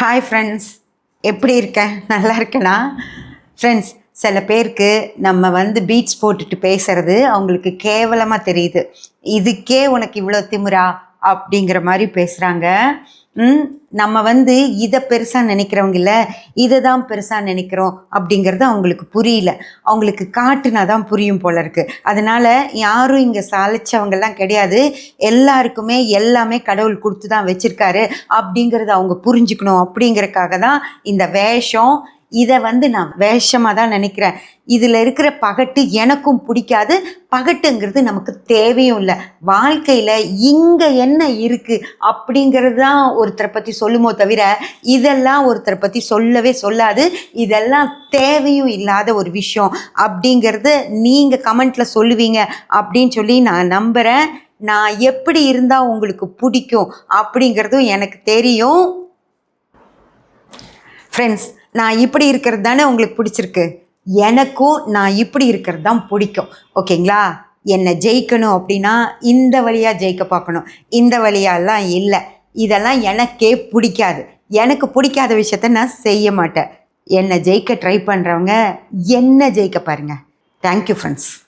Hi friends எப்படி இருக்கேன் நல்லா இருக்கேனா? ஃப்ரெண்ட்ஸ் சில பேருக்கு நம்ம வந்து பீட்ஸ் போட்டுட்டு பேசுறது அவங்களுக்கு கேவலமாக தெரியுது. இதுக்கே உனக்கு இவ்வளோ திமுறா அப்படிங்கிற மாதிரி பேசுகிறாங்க நம்ம வந்து இதை பெருசாக நினைக்கிறவங்க இல்லை இதை தான் பெருசாக நினைக்கிறோம் அப்படிங்கிறது அவங்களுக்கு புரியல. அவங்களுக்கு காட்டுனா தான் புரியும் போல இருக்குது அதனால் யாரும் இங்கே சாலிச்சவங்கெல்லாம் கிடையாது. எல்லாருக்குமே எல்லாமே கடவுள் கொடுத்து தான் வச்சுருக்காரு அப்படிங்கிறத அவங்க புரிஞ்சுக்கணும் அப்படிங்கிறக்காக தான் இந்த வேஷம் இதை வந்து நான் வேஷமாக தான் நினைக்கிறேன். இதில் இருக்கிற பகட்டு எனக்கும் பிடிக்காது. பகட்டுங்கிறது நமக்கு தேவையும் இல்லை. வாழ்க்கையில் இங்கே என்ன இருக்குது அப்படிங்கிறது தான் ஒருத்தரை பற்றி சொல்லுமோ தவிர இதெல்லாம் ஒருத்தரை பற்றி சொல்லவே சொல்லாது. இதெல்லாம் தேவையும் இல்லாத ஒரு விஷயம். அப்படிங்கிறது நீங்கள் கமெண்ட்டில் சொல்லுவீங்க அப்படின்னு சொல்லி நான் நம்புகிறேன் நான் எப்படி இருந்தால் உங்களுக்கு பிடிக்கும் அப்படிங்கிறதும் எனக்கு தெரியும். ஃப்ரெண்ட்ஸ் நான் இப்படி இருக்கிறது தானே உங்களுக்கு பிடிச்சிருக்கு? எனக்கும் நான் இப்படி இருக்கிறது தான் பிடிக்கும். ஓகேங்களா என்னை ஜெயிக்கணும் அப்படின்னா இந்த வழியாக ஜெயிக்க பார்க்கணும். இந்த வழியாலாம் இல்லை. இதெல்லாம் எனக்கே பிடிக்காது. எனக்கு பிடிக்காத விஷயத்த நான் செய்ய மாட்டேன். என்னை ஜெயிக்க ட்ரை பண்ணுறவங்க என்ன ஜெயிக்க பாருங்கள் தேங்க்யூ ஃப்ரெண்ட்ஸ்